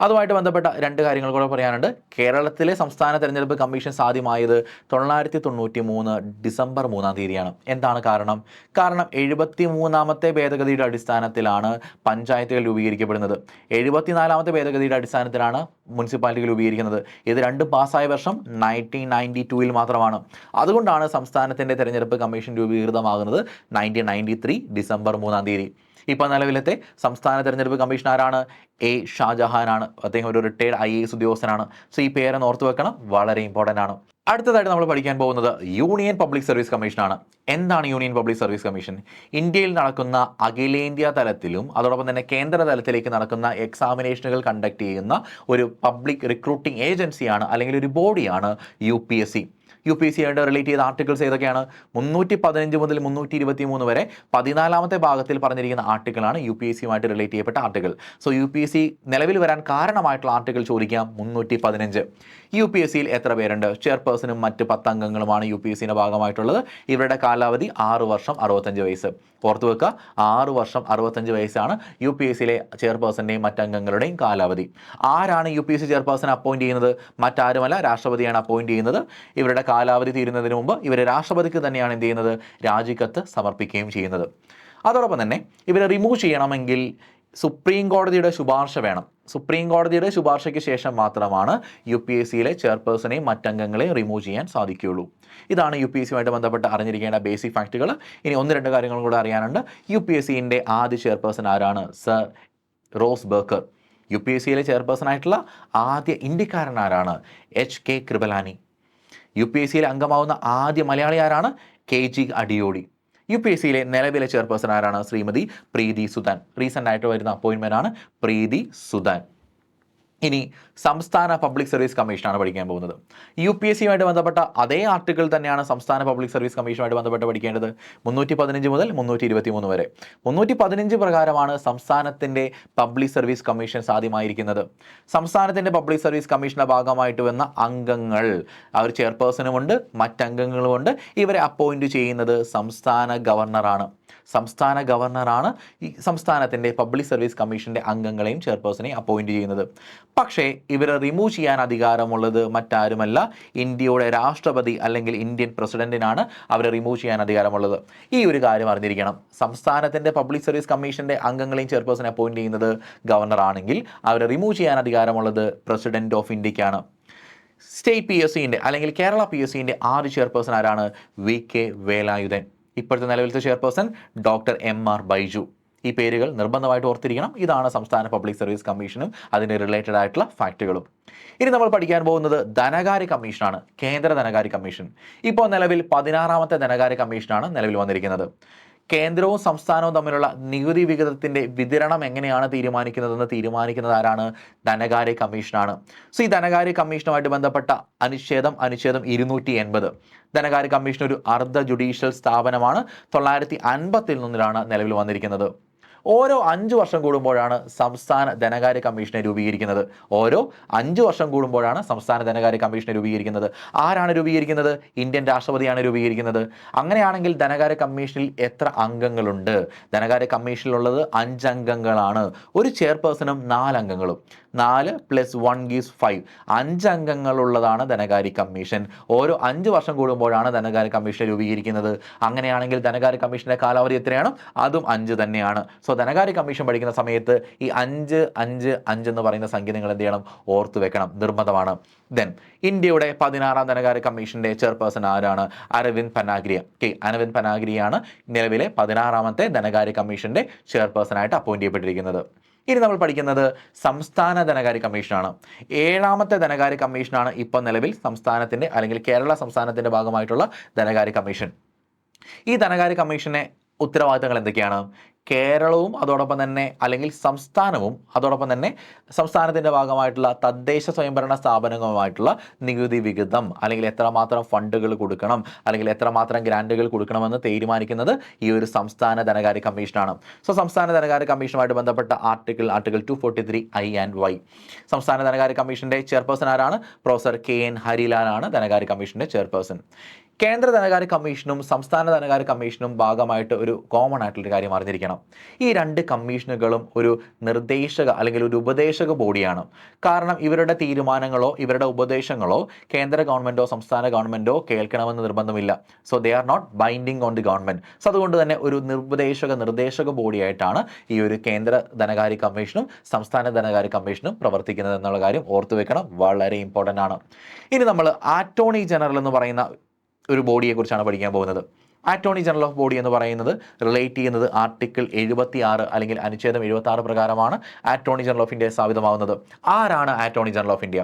അതുമായിട്ട് ബന്ധപ്പെട്ട രണ്ട് കാര്യങ്ങൾ കൂടെ പറയാനുണ്ട്. കേരളത്തിലെ സംസ്ഥാന തെരഞ്ഞെടുപ്പ് കമ്മീഷൻ സാധ്യമായത് തൊള്ളായിരത്തി തൊണ്ണൂറ്റി മൂന്ന് ഡിസംബർ മൂന്നാം തീയതിയാണ്. എന്താണ് കാരണം? കാരണം എഴുപത്തി മൂന്നാമത്തെ ഭേദഗതിയുടെ അടിസ്ഥാനത്തിലാണ് പഞ്ചായത്തുകൾ രൂപീകരിക്കപ്പെടുന്നത്. എഴുപത്തിനാലാമത്തെ ഭേദഗതിയുടെ അടിസ്ഥാനത്തിലാണ് മുനിസിപ്പാലിറ്റികൾ രൂപീകരിക്കുന്നത്. ഇത് രണ്ടും പാസ്സായ വർഷം നയന്റീൻ നയന്റി ടൂവിൽ മാത്രമാണ്. അതുകൊണ്ടാണ് സംസ്ഥാനത്തിന്റെ തെരഞ്ഞെടുപ്പ് കമ്മീഷൻ രൂപീകൃതമാകുന്നത് നയന്റീൻ നയന്റി ത്രീ ഡിസംബർ മൂന്നാം തീയതി. ഇപ്പോൾ നിലവിലത്തെ സംസ്ഥാന തെരഞ്ഞെടുപ്പ് കമ്മീഷൻ ആരാണ്? എ. ഷാജഹാനാണ്. അദ്ദേഹം ഒരു റിട്ടയർഡ് ഐ എ എസ് ഉദ്യോഗസ്ഥനാണ്. സോ ഈ പേരെ ഓർത്ത് വെക്കണം. വളരെ ഇമ്പോർട്ടന്റ് ആണ്. അടുത്തതായിട്ട് നമ്മൾ പഠിക്കാൻ പോകുന്നത് യൂണിയൻ പബ്ലിക് സർവീസ് കമ്മീഷനാണ്. എന്താണ് യൂണിയൻ പബ്ലിക് സർവീസ് കമ്മീഷൻ? ഇന്ത്യയിൽ നടക്കുന്ന അഖിലേന്ത്യാ തലത്തിലും അതോടൊപ്പം തന്നെ കേന്ദ്ര തലത്തിലേക്ക് നടക്കുന്ന എക്സാമിനേഷനുകൾ കണ്ടക്ട് ചെയ്യുന്ന ഒരു പബ്ലിക് റിക്രൂട്ടിംഗ് ഏജൻസിയാണ് അല്ലെങ്കിൽ ഒരു ബോഡിയാണ് U P S C. U P C ആയിട്ട് റിലേറ്റ് ചെയ്ത ആർട്ടിക്കിൾസ് ഏതൊക്കെയാണ്? മുന്നൂറ്റി പതിനഞ്ച് മുതൽ മുന്നൂറ്റി ഇരുപത്തി മൂന്ന് വരെ പതിനാലാമത്തെ ഭാഗത്തിൽ പറഞ്ഞിരിക്കുന്ന ആർട്ടിക്കിളാണ് യു പി എസ് സിയുമായിട്ട് റിലേറ്റ് ചെയ്യപ്പെട്ട article so U P S C നിലവിൽ വരാൻ കാരണമായിട്ടുള്ള ആർട്ടിക്കിൾ ചോദിക്കാം. മുന്നൂറ്റി പതിനഞ്ച് യു പി എസ് സിയിൽ എത്ര പേരുണ്ട്? ചെയർപേഴ്സണും മറ്റ് പത്തംഗങ്ങളുമാണ് യു പി എസ് സിയുടെ ഭാഗമായിട്ടുള്ളത്. ഇവരുടെ കാലാവധി ആറ് വർഷം അറുപത്തഞ്ച് വയസ്സ്. ഓർത്തു വെക്കുക ആറ് വർഷം അറുപത്തഞ്ച് വയസ്സാണ് യു പി എസ് സിയിലെ ചെയർപേഴ്സന്റെയും മറ്റംഗങ്ങളുടെയും കാലാവധി. ആരാണ് U P S C chairperson appoint ചെയ്യുന്നത്? മറ്റാരുമല്ല രാഷ്ട്രപതിയാണ് അപ്പോയിന്റ് ചെയ്യുന്നത്. ഇവരുടെ കാലാവധി തീരുന്നതിന് മുമ്പ് ഇവർ രാഷ്ട്രപതിക്ക് തന്നെയാണ് എന്ത് ചെയ്യുന്നത്? രാജിക്കത്ത് സമർപ്പിക്കുകയും ചെയ്യുന്നത്. അതോടൊപ്പം തന്നെ ഇവരെ റിമൂവ് ചെയ്യണമെങ്കിൽ സുപ്രീം കോടതിയുടെ ശുപാർശ വേണം. സുപ്രീം കോടതിയുടെ ശുപാർശയ്ക്ക് ശേഷം മാത്രമാണ് യു പി എസ് സിയിലെ ചെയർപേഴ്സണെയും മറ്റംഗങ്ങളെയും റിമൂവ് ചെയ്യാൻ സാധിക്കുകയുള്ളൂ. ഇതാണ് യു പി എസ് സിയുമായിട്ട് ബന്ധപ്പെട്ട് അറിഞ്ഞിരിക്കേണ്ട ബേസിക് ഫാക്റ്റുകൾ ഇനി ഒന്ന് രണ്ട് കാര്യങ്ങളും കൂടെ അറിയാനുണ്ട്. യു പി എസ് സിന്റെ ആദ്യ ചെയർപേഴ്സൺ ആരാണ്? Sir Ross Barker U P S സിയിലെ ചെയർപേഴ്സൺ ആയിട്ടുള്ള ആദ്യ ഇന്ത്യക്കാരൻ ആരാണ്? H K Kripalani. U P S സിയിൽ അംഗമാവുന്ന ആദ്യ മലയാളി ആരാണ്? K G Adiyodi. U P S സിയിലെ നിലവിലെ ചെയർപേഴ്സൺ ആരാണ്? ശ്രീമതി പ്രീതി സുധാൻ. റീസെന്റ് ആയിട്ട് വരുന്ന അപ്പോയിൻമെന്റ് ആണ് പ്രീതി സുധാൻ. ഇനി സംസ്ഥാന പബ്ലിക് സർവീസ് കമ്മീഷനാണ് പഠിക്കാൻ പോകുന്നത്. യു പി എസ് സിയുമായിട്ട് ബന്ധപ്പെട്ട അതേ ആർട്ടിക്കിൾ തന്നെയാണ് സംസ്ഥാന പബ്ലിക് സർവീസ് കമ്മീഷനുമായിട്ട് ബന്ധപ്പെട്ട് പഠിക്കേണ്ടത് മുന്നൂറ്റി പതിനഞ്ച് മുതൽ മുന്നൂറ്റി ഇരുപത്തി മൂന്ന് വരെ. മുന്നൂറ്റി പതിനഞ്ച് പ്രകാരമാണ് സംസ്ഥാനത്തിന്റെ പബ്ലിക് സർവീസ് കമ്മീഷൻ സാധ്യമായിരിക്കുന്നത്. സംസ്ഥാനത്തിന്റെ പബ്ലിക് സർവീസ് കമ്മീഷന്റെ ഭാഗമായിട്ട് വന്ന അംഗങ്ങൾ അവർ ചെയർപേഴ്സണുമുണ്ട് മറ്റംഗങ്ങളുമുണ്ട്. ഇവരെ അപ്പോയിന്റ് ചെയ്യുന്നത് സംസ്ഥാന ഗവർണറാണ്. സംസ്ഥാന ഗവർണറാണ് ഈ സംസ്ഥാനത്തിന്റെ പബ്ലിക് സർവീസ് കമ്മീഷന്റെ അംഗങ്ങളെയും ചെയർപേഴ്സണെയും അപ്പോയിന്റ് ചെയ്യുന്നത്. പക്ഷേ ഇവരെ റിമൂവ് ചെയ്യാൻ അധികാരമുള്ളത് മറ്റാരുമല്ല ഇന്ത്യയുടെ രാഷ്ട്രപതി അല്ലെങ്കിൽ ഇന്ത്യൻ പ്രസിഡന്റിനാണ് അവരെ റിമൂവ് ചെയ്യാൻ അധികാരമുള്ളത്. ഈ ഒരു കാര്യം അറിഞ്ഞിരിക്കണം. സംസ്ഥാനത്തിന്റെ പബ്ലിക് സർവീസ് കമ്മീഷന്റെ അംഗങ്ങളെയും ചെയർപേഴ്സണെ അപ്പോയിന്റ് ചെയ്യുന്നത് ഗവർണറാണെങ്കിൽ അവരെ റിമൂവ് ചെയ്യാൻ അധികാരമുള്ളത് പ്രസിഡന്റ് ഓഫ് ഇന്ത്യക്കാണ് സ്റ്റേറ്റ് പി എസ് സിന്റെ അല്ലെങ്കിൽ കേരള പി എസ് സിന്റെ ആദ്യ ചെയർപേഴ്സൺ ആരാണ്? വി കെ വേലായുധൻ ഇപ്പോഴത്തെ നിലവിലത്തെ chairperson doctor M R Baiju. ഈ പേരുകൾ നിർബന്ധമായിട്ട് ഓർത്തിരിക്കണം. ഇതാണ് സംസ്ഥാന പബ്ലിക് സർവീസ് കമ്മീഷനും അതിന് റിലേറ്റഡ് ആയിട്ടുള്ള ഫാക്റ്റുകളും. ഇനി നമ്മൾ പഠിക്കാൻ പോകുന്നത് ധനകാര്യ കമ്മീഷനാണ്. കേന്ദ്ര ധനകാര്യ കമ്മീഷൻ. ഇപ്പോൾ നിലവിൽ പതിനാറാമത്തെ ധനകാര്യ കമ്മീഷനാണ് നിലവിൽ വന്നിരിക്കുന്നത്. കേന്ദ്രവും സംസ്ഥാനവും തമ്മിലുള്ള നികുതി വിഹിതത്തിന്റെ വിതരണം എങ്ങനെയാണ് തീരുമാനിക്കുന്നതെന്ന് തീരുമാനിക്കുന്നത് ആരാണ്? ധനകാര്യ കമ്മീഷനാണ്. സോ ഈ ധനകാര്യ കമ്മീഷനുമായിട്ട് ബന്ധപ്പെട്ട അനുച്ഛേദം അനുച്ഛേദം ഇരുന്നൂറ്റി എൺപത് ധനകാര്യ കമ്മീഷൻ ഒരു അർദ്ധ ജുഡീഷ്യൽ സ്ഥാപനമാണ് തൊള്ളായിരത്തി അൻപത്തിൽ നിന്നിലാണ് നിലവിൽ വന്നിരിക്കുന്നത്. ഓരോ അഞ്ച് വർഷം കൂടുമ്പോഴാണ് സംസ്ഥാന ധനകാര്യ കമ്മീഷനെ രൂപീകരിക്കുന്നത്. ഓരോ അഞ്ച് വർഷം കൂടുമ്പോഴാണ് സംസ്ഥാന ധനകാര്യ കമ്മീഷനെ രൂപീകരിക്കുന്നത്. ആരാണ് രൂപീകരിക്കുന്നത്? ഇന്ത്യൻ രാഷ്ട്രപതിയാണ് രൂപീകരിക്കുന്നത്. അങ്ങനെയാണെങ്കിൽ ധനകാര്യ കമ്മീഷനിൽ എത്ര അംഗങ്ങളുണ്ട്? ധനകാര്യ കമ്മീഷനിലുള്ളത് അഞ്ചംഗങ്ങളാണ് ഒരു ചെയർപേഴ്സണും നാല് അംഗങ്ങളും. നാല് പ്ലസ് വൺ ഗീസ് ഫൈവ് അഞ്ച് അംഗങ്ങളുള്ളതാണ് ധനകാര്യ കമ്മീഷൻ. ഓരോ അഞ്ച് വർഷം കൂടുമ്പോഴാണ് ധനകാര്യ കമ്മീഷൻ രൂപീകരിക്കുന്നത്. അങ്ങനെയാണെങ്കിൽ ധനകാര്യ കമ്മീഷന്റെ കാലാവധി എത്രയാണ്? അതും അഞ്ച് തന്നെയാണ്. സോ ധനകാര്യ കമ്മീഷൻ പഠിക്കുന്ന സമയത്ത് ഈ അഞ്ച് അഞ്ച് അഞ്ച് എന്ന് പറയുന്ന സംഖ്യ നിങ്ങൾ എന്ത് ചെയ്യണം? ഓർത്തു വെക്കണം. നിർബന്ധമാണ്. ദെൻ ഇന്ത്യയുടെ പതിനാറാം ധനകാര്യ കമ്മീഷന്റെ ചെയർപേഴ്സൺ ആരാണ്? അരവിന്ദ് പനാഗ്രിയ. കെ അരവിന്ദ് പനാഗ്രിയാണ് നിലവിലെ പതിനാറാമത്തെ ധനകാര്യ കമ്മീഷന്റെ ചെയർപേഴ്സണായിട്ട് അപ്പോയിന്റ് ചെയ്യപ്പെട്ടിരിക്കുന്നത്. ഇനി നമ്മൾ പഠിക്കുന്നത് സംസ്ഥാന ധനകാര്യ കമ്മീഷനാണ്. ഏഴാമത്തെ ധനകാര്യ കമ്മീഷനാണ് ഇപ്പോൾ നിലവിൽ സംസ്ഥാനത്തിന്റെ അല്ലെങ്കിൽ കേരള സംസ്ഥാനത്തിന്റെ ഭാഗമായിട്ടുള്ള ധനകാര്യ കമ്മീഷൻ. ഈ ധനകാര്യ കമ്മീഷനെ ഉത്തരവാദിത്തങ്ങൾ എന്തൊക്കെയാണ്? കേരളവും അതോടൊപ്പം തന്നെ അല്ലെങ്കിൽ സംസ്ഥാനവും അതോടൊപ്പം തന്നെ സംസ്ഥാനത്തിന്റെ ഭാഗമായിട്ടുള്ള തദ്ദേശ സ്വയംഭരണ സ്ഥാപനങ്ങളുമായിട്ടുള്ള നികുതി വിഹിതം അല്ലെങ്കിൽ എത്രമാത്രം ഫണ്ടുകൾ കൊടുക്കണം അല്ലെങ്കിൽ എത്രമാത്രം ഗ്രാന്റുകൾ കൊടുക്കണമെന്ന് തീരുമാനിക്കുന്നത് ഈ ഒരു സംസ്ഥാന ധനകാര്യ കമ്മീഷനാണ്. സോ സംസ്ഥാന ധനകാര്യ കമ്മീഷനുമായിട്ട് ബന്ധപ്പെട്ട article article two forty three I and Y സംസ്ഥാന ധനകാര്യ കമ്മീഷന്റെ ചെയർപേഴ്സൺ ആരാണ്? പ്രൊഫസർ കെ എൻ ഹരിലാലാണ് ധനകാര്യ കമ്മീഷന്റെ ചെയർപേഴ്സൺ. കേന്ദ്ര ധനകാര്യ കമ്മീഷനും സംസ്ഥാന ധനകാര്യ കമ്മീഷനും ഭാഗമായിട്ട് ഒരു കോമൺ ആയിട്ടുള്ളൊരു കാര്യം അറിഞ്ഞിരിക്കണം. ഈ രണ്ട് കമ്മീഷനുകളും ഒരു നിർദ്ദേശക അല്ലെങ്കിൽ ഒരു ഉപദേശക ബോഡിയാണ് കാരണം ഇവരുടെ തീരുമാനങ്ങളോ ഇവരുടെ ഉപദേശങ്ങളോ കേന്ദ്ര ഗവൺമെന്റോ സംസ്ഥാന ഗവൺമെന്റോ കേൾക്കണമെന്ന് നിർബന്ധമില്ല. So they are not binding on the government so അതുകൊണ്ട് തന്നെ ഒരു നിർദ്ദേശക നിർദ്ദേശക ബോഡിയായിട്ടാണ് ഈ ഒരു കേന്ദ്ര ധനകാര്യ കമ്മീഷനും സംസ്ഥാന ധനകാര്യ കമ്മീഷനും പ്രവർത്തിക്കുന്നത് എന്നുള്ള കാര്യം ഓർത്തു വെക്കണം വളരെ ഇമ്പോർട്ടന്റ് ആണ്. ഇനി നമ്മൾ ആറ്റോണി ജനറൽ എന്ന് പറയുന്ന ഒരു ബോഡിയെക്കുറിച്ചാണ് പഠിക്കാൻ പോകുന്നത്. അറ്റോർണി ജനറൽ ഓഫ് ബോഡി എന്ന് പറയുന്നത് റിലേറ്റ് ചെയ്യുന്നത് ആർട്ടിക്കിൾ എഴുപത്തി ആറ് അല്ലെങ്കിൽ അനുച്ഛേദം എഴുപത്തി ആറ് പ്രകാരമാണ് അറ്റോർണി ജനറൽ ഓഫ് ഇന്ത്യ സ്ഥാപിതമാകുന്നത് ആരാണ് അറ്റോർണി ജനറൽ ഓഫ് ഇന്ത്യ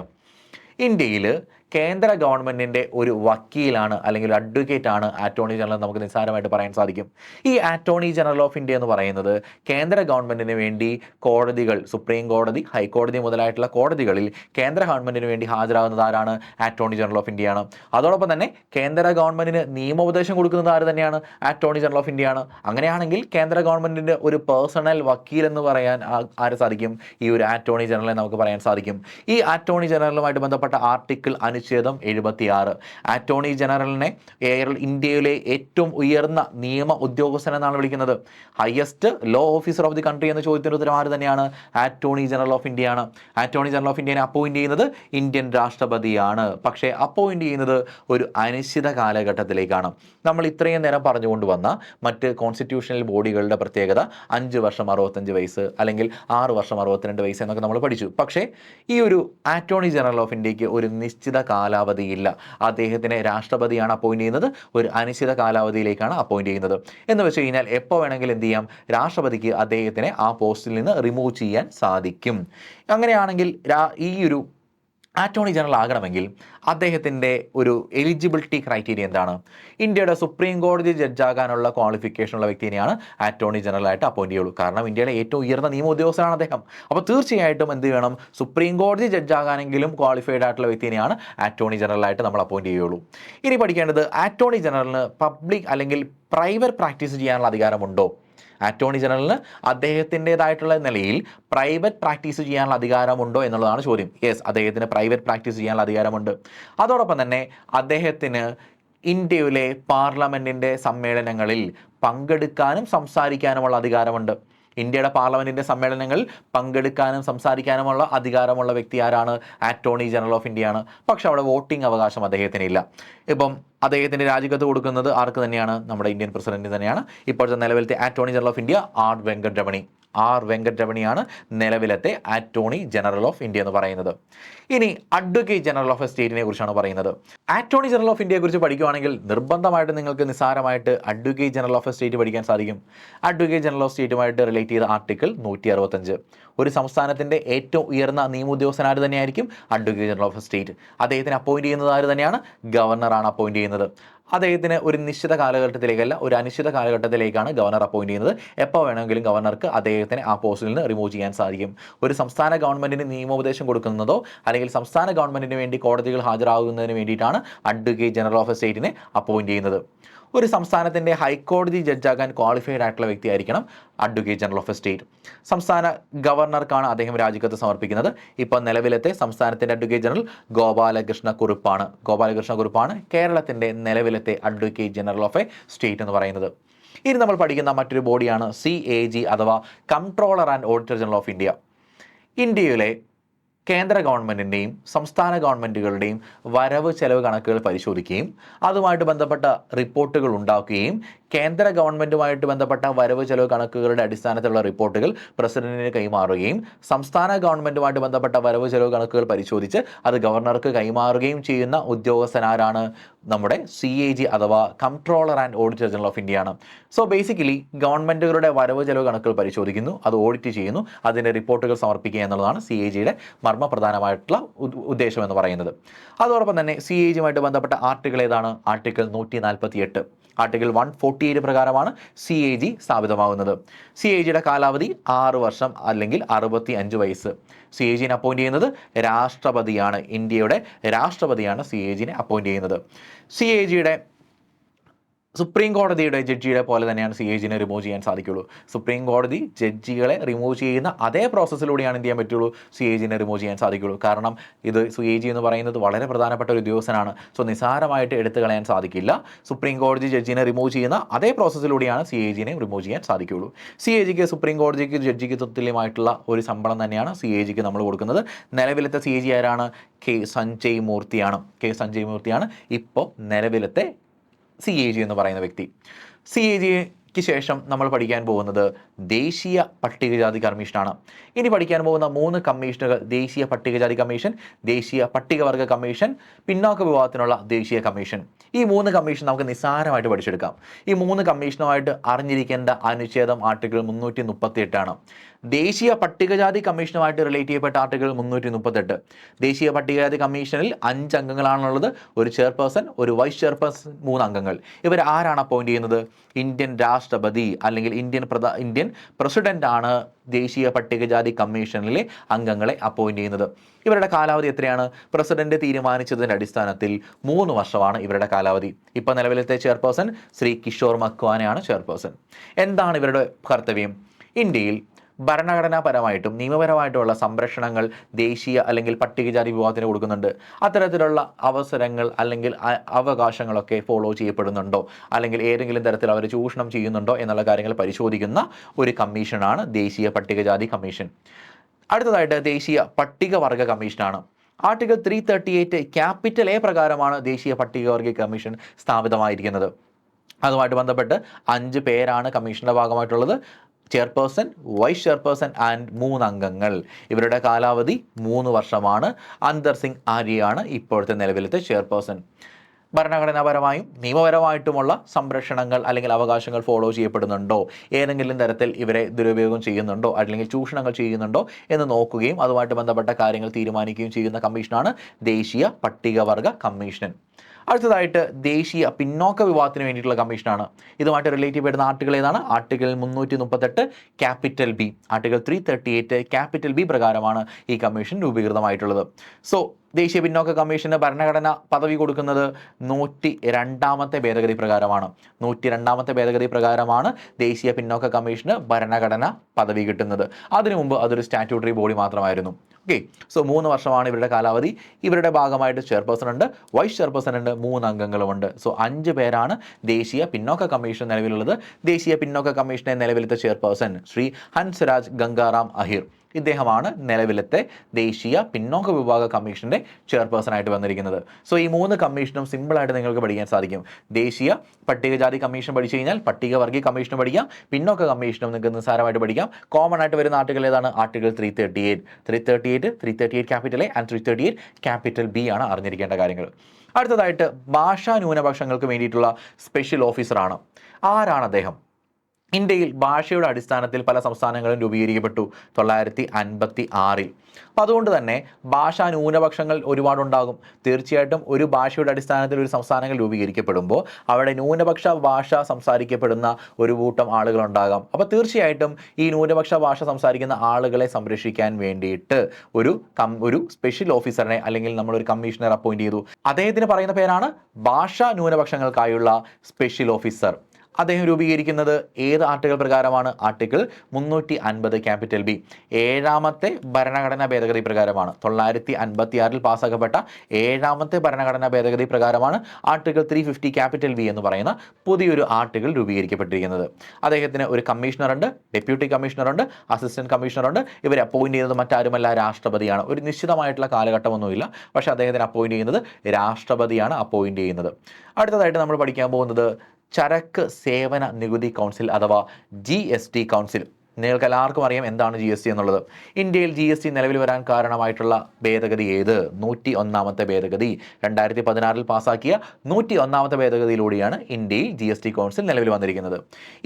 ഇന്ത്യയിൽ കേന്ദ്ര ഗവൺമെന്റിന്റെ ഒരു വക്കീലാണ് അല്ലെങ്കിൽ അഡ്വക്കേറ്റ് ആണ് അറ്റോർണി ജനറൽ നമുക്ക് നിസ്സാരമായിട്ട് പറയാൻ സാധിക്കും. ഈ അറ്റോർണി ജനറൽ ഓഫ് ഇന്ത്യ എന്ന് പറയുന്നത് കേന്ദ്ര ഗവൺമെന്റിന് വേണ്ടി കോടതികൾ സുപ്രീം കോടതി ഹൈക്കോടതി മുതലായിട്ടുള്ള കോടതികളിൽ കേന്ദ്ര ഗവൺമെന്റിന് വേണ്ടി ഹാജരാകുന്നത് ആരാണ്? അറ്റോർണി ജനറൽ ഓഫ് ഇന്ത്യ ആണ്. അതോടൊപ്പം തന്നെ കേന്ദ്ര ഗവൺമെന്റിന് നിയമോപദേശം കൊടുക്കുന്നത് ആര് തന്നെയാണ്? അറ്റോർണി ജനറൽ ഓഫ് ഇന്ത്യ ആണ്. അങ്ങനെയാണെങ്കിൽ കേന്ദ്ര ഗവൺമെന്റിന്റെ ഒരു പേഴ്സണൽ വക്കീൽ എന്ന് പറയാൻ ആര് സാധിക്കും? ഈ ഒരു അറ്റോർണി ജനറലെ നമുക്ക് പറയാൻ സാധിക്കും. ഈ അറ്റോർണി ജനറലുമായിട്ട് ബന്ധപ്പെട്ട ആർട്ടിക്കിൾ അനുച്ഛേദം എഴുപത്തിയാറ്. അറ്റോർണി ജനറലിനെ കേരള ഇന്ത്യയിലെ ഏറ്റവും ഉയർന്ന നിയമ ഉദ്യോഗസ്ഥൻ എന്നാണ് വിളിക്കുന്നത്. Highest law officer of the country എന്ന ചോദ്യത്തിന്റെ ഉത്തരം ആര് തന്നെയാണ്? അറ്റോർണി ജനറൽ ഓഫ് ഇന്ത്യ ആണ് അറ്റോർണി ജനറൽ ഓഫ് ഇന്ത്യനെ അപ്പോയിന്റ് ചെയ്യുന്നത് ഇന്ത്യൻ രാഷ്ട്രപതിയാണ്. പക്ഷേ അപ്പോയിന്റ് ചെയ്യുന്നത് ഒരു അനിശ്ചിത കാലഘട്ടത്തിലേക്കാണ്. നമ്മൾ ഇത്രയും നേരം പറഞ്ഞുകൊണ്ട് വന്ന മറ്റ് കോൺസ്റ്റിറ്റ്യൂഷണൽ ബോഡികളുടെ പ്രത്യേകത അഞ്ച് വർഷം അറുപത്തഞ്ച് വയസ്സ് അല്ലെങ്കിൽ ആറ് വർഷം അറുപത്തിരണ്ട് വയസ്സ് എന്നൊക്കെ നമ്മൾ പഠിച്ചു. പക്ഷേ ഈ ഒരു അറ്റോർണി ജനറൽ ഓഫ് ഇന്ത്യയ്ക്ക് ഒരു നിശ്ചിത കാലാവധിയില്ല. അദ്ദേഹത്തിനെ രാഷ്ട്രപതിയാണ് അപ്പോയിന്റ് ചെയ്യുന്നത്. ഒരു അനിശ്ചിത കാലാവധിയിലേക്കാണ് അപ്പോയിന്റ് ചെയ്യുന്നത്. എന്ന് വെച്ച് കഴിഞ്ഞാൽ എപ്പോൾ വേണമെങ്കിലും എന്ത് ചെയ്യാം? രാഷ്ട്രപതിക്ക് അദ്ദേഹത്തിനെ ആ പോസ്റ്റിൽ നിന്ന് റിമൂവ് ചെയ്യാൻ സാധിക്കും. അങ്ങനെയാണെങ്കിൽ ഈ ഒരു അറ്റോർണി ജനറൽ ആകണമെങ്കിൽ അദ്ദേഹത്തിന്റെ ഒരു എലിജിബിലിറ്റി ക്രൈറ്റീരിയ എന്താണ്? ഇന്ത്യയുടെ സുപ്രീം കോടതി ജഡ്ജാകാനുള്ള ക്വാളിഫിക്കേഷനുള്ള വ്യക്തിനെയാണ് അറ്റോർണി ജനറൽ ആയിട്ട് അപ്പോയിന്റ് ചെയ്യുള്ളൂ. കാരണം ഇന്ത്യയിലെ ഏറ്റവും ഉയർന്ന നിയമ ഉദ്യോഗസ്ഥനാണ് അദ്ദേഹം. അപ്പോൾ തീർച്ചയായിട്ടും എന്ത് വേണം സുപ്രീം കോടതി ജഡ്ജാകാനെങ്കിലും ക്വാളിഫൈഡ് ആയിട്ടുള്ള വ്യക്തിനെയാണ് അറ്റോർണി ജനറൽ ആയിട്ട് നമ്മൾ അപ്പോയിന്റ് ചെയ്യുള്ളൂ ഇനി പഠിക്കേണ്ടത് അറ്റോർണി ജനറലിന് പബ്ലിക് അല്ലെങ്കിൽ പ്രൈവറ്റ് പ്രാക്ടീസ് ചെയ്യാനുള്ള അധികാരമുണ്ടോ? അറ്റോർണി ജനറലിന് അദ്ദേഹത്തിന്റെതായിട്ടുള്ള നിലയിൽ പ്രൈവറ്റ് പ്രാക്ടീസ് ചെയ്യാനുള്ള അധികാരമുണ്ടോ എന്നുള്ളതാണ് ചോദ്യം. യെസ് അദ്ദേഹത്തിന് പ്രൈവറ്റ് പ്രാക്ടീസ് ചെയ്യാനുള്ള അധികാരമുണ്ട്. അതോടൊപ്പം തന്നെ അദ്ദേഹത്തിന് ഇന്ത്യയിലെ പാർലമെന്റിന്റെ സമ്മേളനങ്ങളിൽ പങ്കെടുക്കാനും സംസാരിക്കാനുമുള്ള അധികാരമുണ്ട്. ഇന്ത്യയുടെ പാർലമെന്റിന്റെ സമ്മേളനങ്ങളിൽ പങ്കെടുക്കാനും സംസാരിക്കാനുമുള്ള അധികാരമുള്ള വ്യക്തി ആരാണ്? അറ്റോർണി ജനറൽ ഓഫ് ഇന്ത്യയാണ് പക്ഷെ അവിടെ വോട്ടിംഗ് അവകാശം അദ്ദേഹത്തിന് ഇല്ല ഇപ്പം അദ്ദേഹത്തിന്റെ രാജിക്കത്ത് കൊടുക്കുന്നത് ആർക്ക് തന്നെയാണ്? നമ്മുടെ ഇന്ത്യൻ പ്രസിഡന്റ് തന്നെയാണ്. ഇപ്പോഴത്തെ നിലവിലത്തെ attorney general of India R Venkataramani R വെങ്കട്ടരമണിയാണ് നിലവിലത്തെ ആറ്റോണി ജനറൽ ഓഫ് ഇന്ത്യ എന്ന് പറയുന്നത്. ഇനി അഡ്വക്കേറ്റ് ജനറൽ ഓഫ് സ്റ്റേറ്റിനെ കുറിച്ചാണ് പറയുന്നത്. ആറ്റോണി ജനറൽ ഓഫ് ഇന്ത്യയെ കുറിച്ച് പഠിക്കുകയാണെങ്കിൽ നിർബന്ധമായിട്ട് നിങ്ങൾക്ക് നിസ്സാരമായിട്ട് അഡ്വക്കേറ്റ് ജനറൽ ഓഫ് സ്റ്റേറ്റ് പഠിക്കാൻ സാധിക്കും. അഡ്വക്കേറ്റ് ജനറൽ ഓഫ് സ്റ്റേറ്റുമായിട്ട് റിലേറ്റ് ചെയ്ത ആർട്ടിക്കിൾ നൂറ്റി ഒരു സംസ്ഥാനത്തിന്റെ ഏറ്റവും ഉയർന്ന നിയമോദ്യോഗസ്ഥൻ ആര് തന്നെയായിരിക്കും അഡ്വക്കേറ്റ് ജനറൽ ഓഫ് സ്റ്റേറ്റ്. അദ്ദേഹത്തിന് അപ്പോയിന്റ് ചെയ്യുന്നത് ആര് തന്നെയാണ്? ഗവർണറാണ് അപ്പോയിന്റ് ചെയ്യുന്നത്. അദ്ദേഹത്തിന് ഒരു നിശ്ചിത കാലഘട്ടത്തിലേക്കല്ല ഒരു അനിശ്ചിത കാലഘട്ടത്തിലേക്കാണ് ഗവർണർ അപ്പോയിന്റ് ചെയ്യുന്നത്. എപ്പോൾ വേണമെങ്കിലും ഗവർണർക്ക് അദ്ദേഹത്തിന് ആ പോസ്റ്റിൽ നിന്ന് റിമൂവ് ചെയ്യാൻ സാധിക്കും. ഒരു സംസ്ഥാന ഗവൺമെന്റിന് നിയമോപദേശം കൊടുക്കുന്നതോ അല്ലെങ്കിൽ സംസ്ഥാന ഗവൺമെന്റിന് വേണ്ടി കോടതികൾ ഹാജരാകുന്നതിന് വേണ്ടിയിട്ടാണ് അഡ്വക്കേറ്റ് ജനറൽ ഓഫ് സ്റ്റേറ്റിനെ അപ്പോയിന്റ് ചെയ്യുന്നത്. ഒരു സംസ്ഥാനത്തിന്റെ ഹൈക്കോടതി ജഡ്ജാകാൻ ക്വാളിഫൈഡ് ആയിട്ടുള്ള വ്യക്തിയായിരിക്കണം അഡ്വക്കേറ്റ് ജനറൽ ഓഫ് സ്റ്റേറ്റ് സംസ്ഥാന ഗവർണർക്കാണ് അദ്ദേഹം രാജിക്കത്ത് സമർപ്പിക്കുന്നത്. ഇപ്പോൾ നിലവിലത്തെ സംസ്ഥാനത്തിന്റെ അഡ്വക്കേറ്റ് ജനറൽ ഗോപാലകൃഷ്ണ കുറുപ്പാണ്. ഗോപാലകൃഷ്ണ കുറുപ്പാണ് കേരളത്തിന്റെ നിലവിലത്തെ advocate general of a state എന്ന് പറയുന്നത്. ഇനി നമ്മൾ പഠിക്കുന്ന മറ്റൊരു ബോഡിയാണ് സി എ ജി അഥവാ controller and auditor general of India ഇന്ത്യയിലെ കേന്ദ്ര ഗവൺമെന്റിന്റെയും സംസ്ഥാന ഗവൺമെന്റുകളുടെയും വരവ് ചെലവ് കണക്കുകൾ പരിശോധിക്കുകയും അതുമായിട്ട് ബന്ധപ്പെട്ട റിപ്പോർട്ടുകൾ ഉണ്ടാക്കുകയും കേന്ദ്ര ഗവൺമെന്റുമായിട്ട് ബന്ധപ്പെട്ട വരവ് ചെലവ് കണക്കുകളുടെ അടിസ്ഥാനത്തിലുള്ള റിപ്പോർട്ടുകൾ പ്രസിഡന്റിന് കൈമാറുകയും സംസ്ഥാന ഗവൺമെന്റുമായിട്ട് ബന്ധപ്പെട്ട വരവ് ചെലവ് കണക്കുകൾ പരിശോധിച്ച് അത് ഗവർണർക്ക് കൈമാറുകയും ചെയ്യുന്ന ഉദ്യോഗസ്ഥനാരാണ് നമ്മുടെ സി എ ജി അഥവാ comptroller and auditor general of ഇന്ത്യയാണ് സോ ബേസിക്കലി ഗവൺമെന്റുകളുടെ വരവ് ചെലവ് കണക്കുകൾ പരിശോധിക്കുന്നു അത് ഓഡിറ്റ് ചെയ്യുന്നു അതിന്റെ റിപ്പോർട്ടുകൾ സമർപ്പിക്കുക എന്നുള്ളതാണ് സി എ ജിയുടെ മർമ്മപ്രധാനമായിട്ടുള്ള ഉദ്- ഉദ്ദേശം എന്ന് പറയുന്നത്. അതോടൊപ്പം തന്നെ സി എ ജിയുമായിട്ട് ബന്ധപ്പെട്ട ആർട്ടിക്കിൾ ഏതാണ്? ആർട്ടിക്കിൾ നൂറ്റി നാൽപ്പത്തി എട്ട് ആർട്ടിക്കിൾ വൺ ഫോർട്ടി എയ്റ്റ് പ്രകാരമാണ് സി എ ജി സ്ഥാപിതമാകുന്നത്. സി എ ജിയുടെ കാലാവധി ആറ് വർഷം അല്ലെങ്കിൽ അറുപത്തി അഞ്ച് വയസ്സ് സി എ ജിനെ അപ്പോയിന്റ് ചെയ്യുന്നത് രാഷ്ട്രപതിയാണ്. ഇന്ത്യയുടെ രാഷ്ട്രപതിയാണ് സി എ ജിനെ അപ്പോയിന്റ് ചെയ്യുന്നത്. സി എ ജിയുടെ സുപ്രീം കോടതിയുടെ ജഡ്ജിയുടെ പോലെ തന്നെയാണ് സി എ ജിനെ റിമൂവ് ചെയ്യാൻ സാധിക്കുള്ളൂ സുപ്രീം കോടതി ജഡ്ജികളെ റിമൂവ് ചെയ്യുന്ന അതേ പ്രോസസ്സിലൂടെയാണ് എന്ത് ചെയ്യാൻ പറ്റുള്ളൂ? സി എ ജിനെ റിമൂവ് ചെയ്യാൻ സാധിക്കുള്ളൂ കാരണം ഇത് സി എ ജി എന്ന് പറയുന്നത് വളരെ പ്രധാനപ്പെട്ട ഒരു ഉദ്യോഗസ്ഥനാണ്. സോ നിസാരമായിട്ട് എടുത്തു കളയാൻ സാധിക്കില്ല. സുപ്രീം കോടതി ജഡ്ജിനെ റിമൂവ് ചെയ്യുന്ന അതേ പ്രോസസ്സിലൂടെയാണ് സി എ ജിനെ റിമൂവ് ചെയ്യാൻ സാധിക്കുള്ളൂ സി എ ജിക്ക് സുപ്രീം കോടതിക്ക് ജഡ്ജിക്ക് തുല്യമായിട്ടുള്ള ഒരു ശമ്പളം തന്നെയാണ് സി എ ജിക്ക് നമ്മൾ കൊടുക്കുന്നത്. നിലവിലത്തെ സി എ ജി ആരാണ്? കെ സഞ്ജയ് മൂർത്തിയാണ്. കെ സഞ്ജയ് മൂർത്തിയാണ്. ഇപ്പോൾ നിലവിലത്തെ സി എ ജി എന്ന് പറയുന്ന വ്യക്തി. സി എ ജിക്ക് ശേഷം നമ്മൾ പഠിക്കാൻ പോകുന്നത് ദേശീയ പട്ടികജാതി കമ്മീഷനാണ്. ഇനി പഠിക്കാൻ പോകുന്ന മൂന്ന് കമ്മീഷനുകൾ ദേശീയ പട്ടികജാതി കമ്മീഷൻ ദേശീയ പട്ടികവർഗ കമ്മീഷൻ പിന്നോക്ക വിഭാഗത്തിനുള്ള ദേശീയ കമ്മീഷൻ. ഈ മൂന്ന് കമ്മീഷൻ നമുക്ക് നിസ്സാരമായിട്ട് പഠിച്ചെടുക്കാം. ഈ മൂന്ന് കമ്മീഷനുമായിട്ട് അറിഞ്ഞിരിക്കേണ്ട അനുച്ഛേദം ആർട്ടിക്കിൾ മുന്നൂറ്റി മുപ്പത്തി എട്ടാണ് ദേശീയ പട്ടികജാതി കമ്മീഷനുമായിട്ട് റിലേറ്റ് ചെയ്യപ്പെട്ട ആർട്ടിക്കിൾ മുന്നൂറ്റി മുപ്പത്തെട്ട് ദേശീയ പട്ടികജാതി കമ്മീഷനിൽ അഞ്ച് അംഗങ്ങളാണുള്ളത്. ഒരു ചെയർപേഴ്സൺ ഒരു വൈസ് ചെയർപേഴ്സൺ മൂന്ന് അംഗങ്ങൾ. ഇവർ ആരാണ് അപ്പോയിന്റ് ചെയ്യുന്നത്? ഇന്ത്യൻ രാഷ്ട്രപതി അല്ലെങ്കിൽ ഇന്ത്യൻ പ്രധാ ഇന്ത്യൻ പ്രസിഡന്റ് ആണ് ദേശീയ പട്ടികജാതി കമ്മീഷനിലെ അംഗങ്ങളെ അപ്പോയിന്റ് ചെയ്യുന്നത്. ഇവരുടെ കാലാവധി എത്രയാണ്? പ്രസിഡന്റ് തീരുമാനിച്ചതിന്റെ അടിസ്ഥാനത്തിൽ മൂന്ന് വർഷമാണ് ഇവരുടെ കാലാവധി. ഇപ്പം നിലവിലത്തെ ചെയർപേഴ്സൺ ശ്രീ കിഷോർ മക്വാനയാണ് ചെയർപേഴ്സൺ. എന്താണ് ഇവരുടെ കർത്തവ്യം? ഇന്ത്യയിൽ ഭരണഘടനാപരമായിട്ടും നിയമപരമായിട്ടുള്ള സംരക്ഷണങ്ങൾ ദേശീയ അല്ലെങ്കിൽ പട്ടികജാതി വിഭാഗത്തിന് കൊടുക്കുന്നുണ്ട്. അത്തരത്തിലുള്ള അവസരങ്ങൾ അല്ലെങ്കിൽ അവകാശങ്ങളൊക്കെ ഫോളോ ചെയ്യപ്പെടുന്നുണ്ടോ? അല്ലെങ്കിൽ ഏതെങ്കിലും തരത്തിൽ അവർ ചൂഷണം ചെയ്യുന്നുണ്ടോ എന്നുള്ള കാര്യങ്ങൾ പരിശോധിക്കുന്ന ഒരു കമ്മീഷനാണ് ദേശീയ പട്ടികജാതി കമ്മീഷൻ. അടുത്തതായിട്ട് ദേശീയ പട്ടികവർഗ കമ്മീഷനാണ്. Article three thirty eight capital A പ്രകാരമാണ് ദേശീയ പട്ടികവർഗ കമ്മീഷൻ സ്ഥാപിതമായിരിക്കുന്നത്. അതുമായിട്ട് ബന്ധപ്പെട്ട് അഞ്ച് പേരാണ് കമ്മീഷന്റെ ഭാഗമായിട്ടുള്ളത്. ചെയർപേഴ്സൺ വൈസ് ചെയർപേഴ്സൺ ആൻഡ് മൂന്ന് അംഗങ്ങൾ ഇവരുടെ കാലാവധി മൂന്ന് വർഷമാണ്. അന്തർ സിംഗ് ആര്യയാണ് ഇപ്പോഴത്തെ നിലവിലത്തെ ചെയർപേഴ്സൺ. ഭരണഘടനാപരമായും നിയമപരമായിട്ടുമുള്ള സംരക്ഷണങ്ങൾ അല്ലെങ്കിൽ അവകാശങ്ങൾ ഫോളോ ചെയ്യപ്പെടുന്നുണ്ടോ? ഏതെങ്കിലും തരത്തിൽ ഇവരെ ദുരുപയോഗം ചെയ്യുന്നുണ്ടോ? അല്ലെങ്കിൽ ചൂഷണങ്ങൾ ചെയ്യുന്നുണ്ടോ? എന്ന് നോക്കുകയും അതുമായിട്ട് ബന്ധപ്പെട്ട കാര്യങ്ങൾ തീരുമാനിക്കുകയും ചെയ്യുന്ന കമ്മീഷനാണ് ദേശീയ പട്ടികവർഗ കമ്മീഷൻ. അടുത്തതായിട്ട് ദേശീയ പിന്നോക്ക വിഭാഗത്തിന് വേണ്ടിയിട്ടുള്ള കമ്മീഷനാണ്. ഇതുമായിട്ട് റിലേറ്റ് ചെയ്യപ്പെടുന്ന ആർട്ടിക്കിൾ ഏതാണ്? ആർട്ടിക്കിൾ മുന്നൂറ്റി മുപ്പത്തെട്ട് capital B article three thirty eight capital B പ്രകാരമാണ് ഈ കമ്മീഷൻ രൂപീകൃതമായിട്ടുള്ളത്. സോ ദേശീയ പിന്നോക്ക കമ്മീഷന് ഭരണഘടന പദവി കൊടുക്കുന്നത് നൂറ്റി രണ്ടാമത്തെ ഭേദഗതി പ്രകാരമാണ്. നൂറ്റി രണ്ടാമത്തെ ഭേദഗതി പ്രകാരമാണ് ദേശീയ പിന്നോക്ക കമ്മീഷന് ഭരണഘടന പദവി കിട്ടുന്നത്. അതിനു മുമ്പ് അതൊരു സ്റ്റാറ്റ്യൂട്ടറി ബോഡി മാത്രമായിരുന്നു. ഓക്കെ സോ മൂന്ന് വർഷമാണ് ഇവരുടെ കാലാവധി. ഇവരുടെ ഭാഗമായിട്ട് ചെയർപേഴ്സൺ ഉണ്ട്. വൈസ് ചെയർപേഴ്സൺ ഉണ്ട്. മൂന്ന് അംഗങ്ങളുമുണ്ട് സോ അഞ്ച് പേരാണ് ദേശീയ പിന്നോക്ക കമ്മീഷൻ നിലവിലുള്ളത്. ദേശീയ പിന്നോക്ക കമ്മീഷനെ നിലവിലത്തെ ചെയർപേഴ്സൺ ശ്രീ ഹൻസ്രാജ് ഗംഗാറാം അഹിർ. ഇദ്ദേഹമാണ് നിലവിലത്തെ ദേശീയ പിന്നോക്ക വിഭാഗ കമ്മീഷന്റെ ചെയർപേഴ്സൺ ആയിട്ട് വന്നിരിക്കുന്നത്. സോ ഈ മൂന്ന് കമ്മീഷനും സിമ്പിളായിട്ട് നിങ്ങൾക്ക് പഠിക്കാൻ സാധിക്കും. ദേശീയ പട്ടികജാതി കമ്മീഷൻ പഠിച്ചു കഴിഞ്ഞാൽ പട്ടികവർഗീയ കമ്മീഷൻ പഠിക്കാം. പിന്നോക്ക കമ്മീഷനും നിങ്ങൾക്ക് നിസ്സാരമായിട്ട് പഠിക്കാം. കോമൺ ആയിട്ട് വരുന്ന ആർട്ടിക്കൽ ഏതാണ്? Article three thirty eight three thirty eight three thirty eight capital A and three thirty eight capital B ആണ് അറിഞ്ഞിരിക്കേണ്ട കാര്യങ്ങൾ. അടുത്തതായിട്ട് ഭാഷാ ന്യൂനപക്ഷങ്ങൾക്ക് വേണ്ടിയിട്ടുള്ള സ്പെഷ്യൽ ഓഫീസറാണ് ആരാണ് അദ്ദേഹം? ഇന്ത്യയിൽ ഭാഷയുടെ അടിസ്ഥാനത്തിൽ പല സംസ്ഥാനങ്ങളും രൂപീകരിക്കപ്പെട്ടു തൊള്ളായിരത്തി അൻപത്തി ആറിൽ. അപ്പം അതുകൊണ്ട് തന്നെ ഭാഷാ ന്യൂനപക്ഷങ്ങൾ ഒരുപാടുണ്ടാകും. തീർച്ചയായിട്ടും ഒരു ഭാഷയുടെ അടിസ്ഥാനത്തിൽ ഒരു സംസ്ഥാനങ്ങൾ രൂപീകരിക്കപ്പെടുമ്പോൾ അവിടെ ന്യൂനപക്ഷ ഭാഷ സംസാരിക്കപ്പെടുന്ന ഒരു കൂട്ടം ആളുകളുണ്ടാകാം. അപ്പോൾ തീർച്ചയായിട്ടും ഈ ന്യൂനപക്ഷ ഭാഷ സംസാരിക്കുന്ന ആളുകളെ സംരക്ഷിക്കാൻ വേണ്ടിയിട്ട് ഒരു കം ഒരു സ്പെഷ്യൽ ഓഫീസറിനെ അല്ലെങ്കിൽ നമ്മളൊരു കമ്മീഷണർ അപ്പോയിന്റ് ചെയ്തു. അദ്ദേഹത്തിന് പറയുന്ന പേരാണ് ഭാഷാ ന്യൂനപക്ഷങ്ങൾക്കായുള്ള സ്പെഷ്യൽ ഓഫീസർ അദ്ദേഹം രൂപീകരിക്കുന്നത് ഏത് ആർട്ടിക്കിൾ പ്രകാരമാണ്? ആർട്ടിക്കിൾ മുന്നൂറ്റി അൻപത് ക്യാപിറ്റൽ ബി. ഏഴാമത്തെ ഭരണഘടനാ ഭേദഗതി പ്രകാരമാണ്. തൊള്ളായിരത്തി അൻപത്തി ആറിൽ പാസ്സാക്കപ്പെട്ട ഏഴാമത്തെ ഭരണഘടനാ ഭേദഗതി പ്രകാരമാണ് article three fifty capital B എന്ന് പറയുന്ന പുതിയൊരു ആർട്ടിക്കിൾ രൂപീകരിക്കപ്പെട്ടിരിക്കുന്നത്. അദ്ദേഹത്തിന് ഒരു കമ്മീഷണറുണ്ട് ഡെപ്യൂട്ടി കമ്മീഷണറുണ്ട് അസിസ്റ്റന്റ് കമ്മീഷണറുണ്ട്. ഇവരെ അപ്പോയിന്റ് ചെയ്യുന്നത് മറ്റാരുമല്ല രാഷ്ട്രപതിയാണ്. ഒരു നിശ്ചിതമായിട്ടുള്ള കാലഘട്ടമൊന്നുമില്ല. പക്ഷേ അദ്ദേഹത്തിന് അപ്പോയിന്റ് ചെയ്യുന്നത് രാഷ്ട്രപതിയാണ് അപ്പോയിന്റ് ചെയ്യുന്നത്. അടുത്തതായിട്ട് നമ്മൾ പഠിക്കാൻ പോകുന്നത് ചരക്ക് സേവന നികുതി കൗൺസിൽ അഥവാ ജി എസ് ടി കൗൺസിൽ. നിങ്ങൾക്ക് എല്ലാവർക്കും അറിയാം എന്താണ് ജി എസ് ടി എന്നുള്ളത്. ഇന്ത്യയിൽ ജി എസ് ടി നിലവിൽ വരാൻ കാരണമായിട്ടുള്ള ഭേദഗതി ഏത്? നൂറ്റി ഒന്നാമത്തെ ഭേദഗതി രണ്ടായിരത്തി പതിനാറിൽ പാസാക്കിയ നൂറ്റി ഒന്നാമത്തെ ഭേദഗതിയിലൂടെയാണ് ഇന്ത്യയിൽ ജി എസ് ടി കൗൺസിൽ നിലവിൽ വന്നിരിക്കുന്നത്.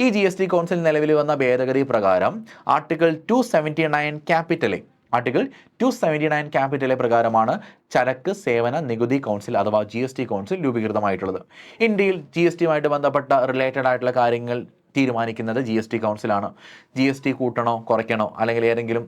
ഈ ജി എസ് ടി കൗൺസിൽ നിലവിൽ വന്ന ഭേദഗതി പ്രകാരം article two seventy nine capital A article two seventy nine capital A പ്രകാരമാണ് ചരക്ക് സേവന നികുതി കൗൺസിൽ അഥവാ ജി എസ് ടി കൗൺസിൽ രൂപീകൃതമായിട്ടുള്ളത്. ഇന്ത്യയിൽ ജി എസ് ടിയുമായിട്ട് ബന്ധപ്പെട്ട റിലേറ്റഡ് ആയിട്ടുള്ള കാര്യങ്ങൾ തീരുമാനിക്കുന്നത് ജി എസ് ടി കൗൺസിലാണ്. ജി എസ് ടി കൂട്ടണോ കുറയ്ക്കണോ അല്ലെങ്കിൽ ഏതെങ്കിലും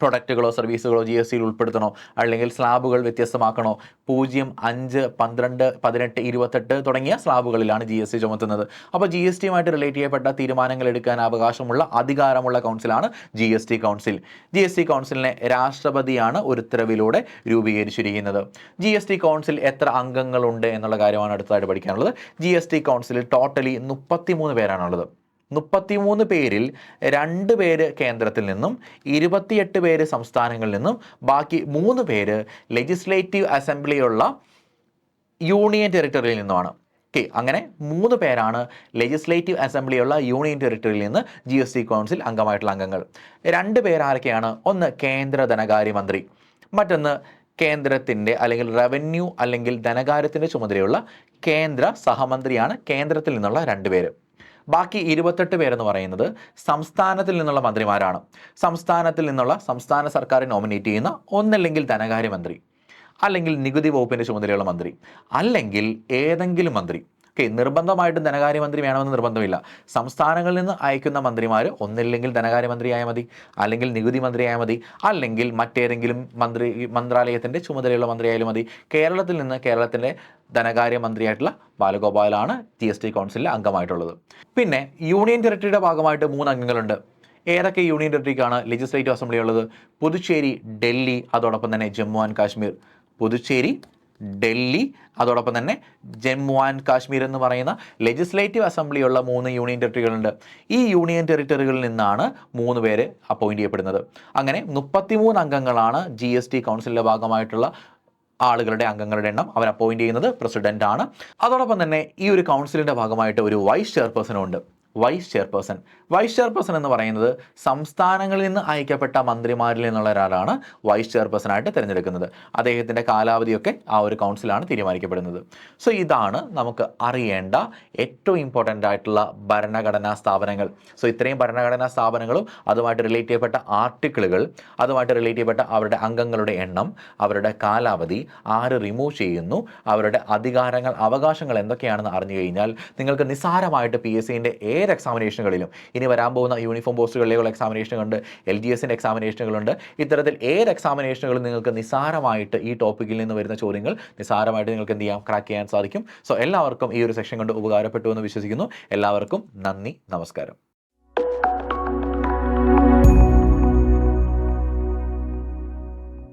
പ്രൊഡക്റ്റുകളോ സർവീസുകളോ ജി എസ് ടിയിൽ ഉൾപ്പെടുത്തണോ? അല്ലെങ്കിൽ സ്ലാബുകൾ വ്യത്യസ്തമാക്കണോ? പൂജ്യം അഞ്ച് പന്ത്രണ്ട് പതിനെട്ട് ഇരുപത്തെട്ട് തുടങ്ങിയ സ്ലാബുകളിലാണ് ജി എസ് ടി ചുമത്തുന്നത്. അപ്പോൾ ജി എസ് ടിയുമായിട്ട് റിലേറ്റ് ചെയ്യപ്പെട്ട തീരുമാനങ്ങൾ എടുക്കാൻ അവകാശമുള്ള അധികാരമുള്ള കൗൺസിലാണ് G S T council G S T കൗൺസിലിനെ രാഷ്ട്രപതിയാണ് ഒരു ഉത്തരവിലൂടെ രൂപീകരിച്ചിരിക്കുന്നത്. ജി എസ് ടി കൗൺസിൽ എത്ര അംഗങ്ങളുണ്ട് എന്നുള്ള കാര്യമാണ് അടുത്തതായിട്ട് പഠിക്കാനുള്ളത്. ജി എസ് ടി കൗൺസിലിൽ ടോട്ടലി മുപ്പത്തിമൂന്ന് പേരാണുള്ളത്. മുപ്പത്തിമൂന്ന് പേരിൽ രണ്ട് പേര് കേന്ദ്രത്തിൽ നിന്നും ഇരുപത്തിയെട്ട് പേര് സംസ്ഥാനങ്ങളിൽ നിന്നും ബാക്കി മൂന്ന് പേര് ലെജിസ്ലേറ്റീവ് അസംബ്ലിയുള്ള യൂണിയൻ ടെറിട്ടറിയിൽ നിന്നുമാണ്. ഓക്കെ അങ്ങനെ മൂന്ന് പേരാണ് ലെജിസ്ലേറ്റീവ് അസംബ്ലിയുള്ള യൂണിയൻ ടെറിട്ടറിയിൽ നിന്ന് ജി എസ് ടി കൗൺസിൽ അംഗമായിട്ടുള്ള അംഗങ്ങൾ. രണ്ട് പേരാരൊക്കെയാണ് ഒന്ന് കേന്ദ്ര ധനകാര്യമന്ത്രി മറ്റൊന്ന് കേന്ദ്രത്തിന്റെ അല്ലെങ്കിൽ റവന്യൂ അല്ലെങ്കിൽ ധനകാര്യത്തിന്റെ ചുമതലയുള്ള കേന്ദ്ര സഹമന്ത്രിയാണ് കേന്ദ്രത്തിൽ നിന്നുള്ള രണ്ട് പേര്. ബാക്കി ഇരുപത്തെട്ട് പേരെന്ന് പറയുന്നത് സംസ്ഥാനത്തിൽ നിന്നുള്ള മന്ത്രിമാരാണ്. സംസ്ഥാനത്തിൽ നിന്നുള്ള സംസ്ഥാന സർക്കാർ നോമിനേറ്റ് ചെയ്യുന്ന ഒന്നല്ലെങ്കിൽ ധനകാര്യമന്ത്രി അല്ലെങ്കിൽ നികുതി വകുപ്പിന്റെ ചുമതലയുള്ള മന്ത്രി അല്ലെങ്കിൽ ഏതെങ്കിലും മന്ത്രി. ഓക്കെ നിർബന്ധമായിട്ടും ധനകാര്യമന്ത്രി വേണമെന്ന് നിർബന്ധമില്ല. സംസ്ഥാനങ്ങളിൽ നിന്ന് അയക്കുന്ന മന്ത്രിമാർ ഒന്നില്ലെങ്കിൽ ധനകാര്യമന്ത്രിയായ മതി അല്ലെങ്കിൽ നികുതി മന്ത്രിയായ മതി അല്ലെങ്കിൽ മറ്റേതെങ്കിലും മന്ത്രി മന്ത്രാലയത്തിന്റെ ചുമതലയുള്ള മന്ത്രിയായാലും മതി. കേരളത്തിൽ നിന്ന് കേരളത്തിന്റെ ധനകാര്യമന്ത്രിയായിട്ടുള്ള ബാലഗോപാലാണ് ജി എസ് ടി കൗൺസിലിലെ അംഗമായിട്ടുള്ളത്. പിന്നെ യൂണിയൻ ടെറിട്ടറിയുടെ ഭാഗമായിട്ട് മൂന്ന് അംഗങ്ങളുണ്ട്. ഏതൊക്കെ യൂണിയൻ ടെറിട്ടറിക്കാണ് ലെജിസ്ലേറ്റീവ് അസംബ്ലി ഉള്ളത് പുതുച്ചേരി ഡൽഹി അതോടൊപ്പം തന്നെ ജമ്മു ആൻഡ് കാശ്മീർ. പുതുച്ചേരി ഡൽഹി അതോടൊപ്പം തന്നെ ജമ്മു ആൻഡ് കാശ്മീർ എന്ന് പറയുന്ന ലെജിസ്ലേറ്റീവ് അസംബ്ലിയുള്ള മൂന്ന് യൂണിയൻ ടെറിട്ടറികളുണ്ട് ഈ യൂണിയൻ ടെറിട്ടറികളിൽ നിന്നാണ് മൂന്ന് പേര് അപ്പോയിന്റ് ചെയ്യപ്പെടുന്നത്. അങ്ങനെ മുപ്പത്തിമൂന്ന് അംഗങ്ങളാണ് ജി എസ് ടി കൗൺസിലിന്റെ ഭാഗമായിട്ടുള്ള ആളുകളുടെ അംഗങ്ങളുടെ എണ്ണം അവർ അപ്പോയിന്റ് ചെയ്യുന്നത് പ്രസിഡന്റാണ് അതോടൊപ്പം തന്നെ ഈ ഒരു കൗൺസിലിന്റെ ഭാഗമായിട്ട് ഒരു വൈസ് ചെയർപേഴ്സണും ഉണ്ട്. Vice chairperson. വൈസ് ചെയർപേഴ്സൺ എന്ന് പറയുന്നത് സംസ്ഥാനങ്ങളിൽ നിന്ന് അയക്കപ്പെട്ട മന്ത്രിമാരിൽ നിന്നുള്ള ഒരാളാണ് വൈസ് ചെയർപേഴ്സണായിട്ട് തിരഞ്ഞെടുക്കുന്നത്. അദ്ദേഹത്തിന്റെ കാലാവധിയൊക്കെ ആ ഒരു കൗൺസിലാണ് തീരുമാനിക്കപ്പെടുന്നത്. സോ ഇതാണ് നമുക്ക് അറിയേണ്ട ഏറ്റവും ഇമ്പോർട്ടന്റ് ആയിട്ടുള്ള ഭരണഘടനാ സ്ഥാപനങ്ങൾ. സോ ഇത്രയും ഭരണഘടനാ സ്ഥാപനങ്ങളും അതുമായിട്ട് റിലേറ്റ് ചെയ്യപ്പെട്ട ആർട്ടിക്കിളുകൾ അതുമായിട്ട് റിലേറ്റ് ചെയ്യപ്പെട്ട അവരുടെ അംഗങ്ങളുടെ എണ്ണം അവരുടെ കാലാവധി ആര് റിമൂവ് ചെയ്യുന്നു അവരുടെ അധികാരങ്ങൾ അവകാശങ്ങൾ എന്തൊക്കെയാണെന്ന് അറിഞ്ഞു കഴിഞ്ഞാൽ നിങ്ങൾക്ക് നിസ്സാരമായിട്ട് പി എസ് സിന്റെ ഏത് എക്സാമിനേഷനുകളിലും ഇനി വരാൻ പോകുന്ന യൂണിഫോം പോസ്റ്റുകളിലേക്കുള്ള എക്സാമിനേഷനുകളുണ്ട് എൽ ജി എസിന്റെ എക്സാമിനേഷനുകളുണ്ട് ഇത്തരത്തിൽ ഏത് എക്സാമിനേഷനുകളും നിങ്ങൾക്ക് നിസ്സാരമായിട്ട് ഈ ടോപ്പിക്കിൽ നിന്ന് വരുന്ന ചോദ്യങ്ങൾ നിസ്സാരമായിട്ട് നിങ്ങൾക്ക് എന്ത് ചെയ്യാം? ക്രാക്ക് ചെയ്യാൻ സാധിക്കും. സോ എല്ലാവർക്കും ഈ ഒരു സെക്ഷൻ കൊണ്ട് ഉപകാരപ്പെട്ടു എന്ന് വിശ്വസിക്കുന്നു. എല്ലാവർക്കും നന്ദി. നമസ്കാരം.